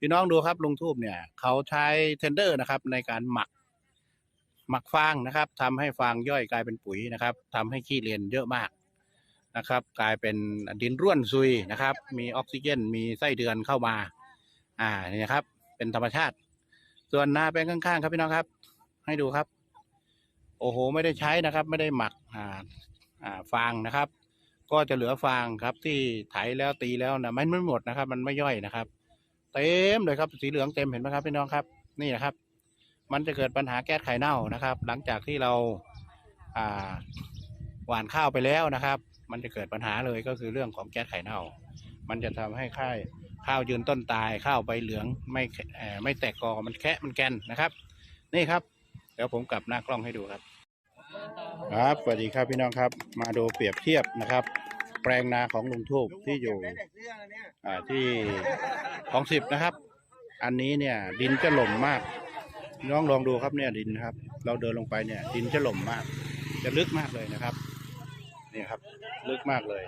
พี่น้องดูครับลุงทูบเนี่ยเขาใช้เทนเดอร์นะครับ ในการหมักหมักฟางนะครับทำให้ฟางย่อยกลายเป็นปุ๋ยนะครับทำให้ขี้เลนเยอะมากนะครับ กลายเป็นดินร่วนซุยนะครับ มีออกซิเจน มีไส้เดือนเข้ามา อ่านี่ครับ เป็นธรรมชาติ ส่วนนาแปลงข้างๆ ครับพี่น้องครับ ให้ดูครับ โอ้โห ไม่ได้ใช้นะครับ ไม่ได้หมักอ่าอ่าฟางนะครับ ก็จะเหลือฟางครับที่ไถแล้วตีแล้วนะมันไม่หมดนะครับ มันไม่ย่อยนะครับ เต็มเลยครับสีเหลืองเต็มเห็นไหมครับพี่น้องครับ นี่นะครับ มันจะเกิดปัญหาแก๊สไข่เน่านะครับ หลังจากที่เราอ่าหว่านข้าวไปแล้วนะครับ มันจะเกิดปัญหาเลยก็คือเรื่องของแก๊สไข่เน่า มันจะทำให้ข้าวข้าวยืนต้นตายข้าวใบเหลืองไม่เอ่ไม่แตกกอมันแคะมันแกนนะครับ นี่ครับเดี๋ยวผมกลับหน้ากล้องให้ดูครับ ครับสวัสดีครับพี่น้องครับ มาดูเปรียบเทียบนะครับ แปลงนาของลุงทูบที่อยู่อ่าที่ของสิบนะครับ อันนี้เนี่ย ดินจะหล่มมากน้องลองดูครับเนี่ยดินนะครับ เราเดินลงไปเนี่ย ดินจะหล่มมาก จะลึกมากเลยนะครับนี่ครับ ลึกมากเลย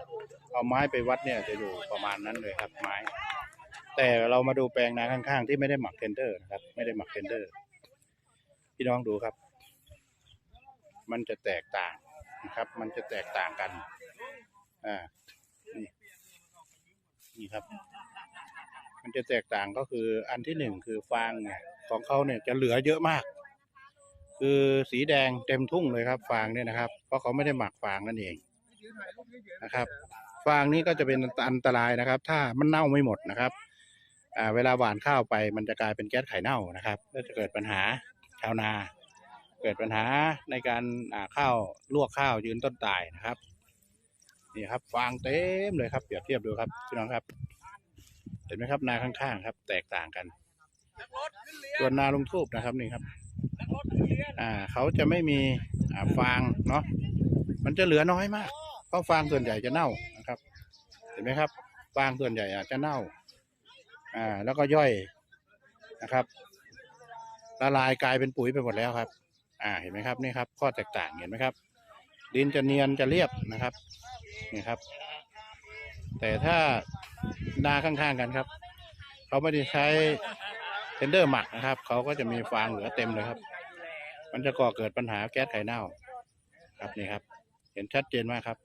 เอาไม้ไปวัดเนี่ยจะอยู่ประมาณนั้นเลยครับไม้ แต่เรามาดูแปลงนาข้างๆ ที่ไม่ได้หมักเทนเดอร์นะครับ ไม่ได้หมักเทนเดอร์พี่น้องดูครับ มันจะแตกต่างนะครับ มันจะแตกต่างกัน อ่านี่นี่ครับ มันจะแตกต่างก็คืออันที่หนึ่งคือฟางเนี่ยของเขาเนี่ยจะเหลือเยอะมาก คือสีแดงเต็มทุ่งเลยครับฟางเนี่ยนะครับ เพราะเขาไม่ได้หมักฟางนั่นเองนะครับ ฟางนี่ก็จะเป็นอันตรายนะครับ ถ้ามันเน่าไม่หมดนะครับอ่าเวลาหว่านข้าวไปมันจะกลายเป็นแก๊สไข่เน่านะครับก็จะเกิดปัญหาชาวนา เกิดปัญหาในการอ่าข้าวลวกข้าวยืนต้นตายนะครับ นี่ครับ ฟางเต็มเลยครับเปรียบเทียบดูครับพี่น้องครับ เห็นไหมครับนาข้างๆครับ แตกต่างกันส่วนนาลงทูบนะครับนี่ครับ อ่าเขาจะไม่มีอ่าฟางเนาะมันจะเหลือน้อยมาก เพราะฟางส่วนใหญ่จะเน่านะครับ เห็นไหมครับ ฟางส่วนใหญ่อาจจะเน่า อ่า แล้วก็ย่อยนะครับละลายกลายเป็นปุ๋ยไปหมดแล้วครับ อ่า เห็นไหมครับนี่ครับ ข้อแตกต่างเห็นไหมครับ ดินจะเนียนจะเรียบนะครับนี่ครับ แต่ถ้านาข้างๆกันครับ เขาไม่ได้ใช้เทนเดอร์หมักนะครับ เขาก็จะมีฟางเหลือเต็มเลยครับ มันจะก่อเกิดปัญหาแก๊สไข่เน่าครับนี่ครับ เห็นชัดเจนมากครับ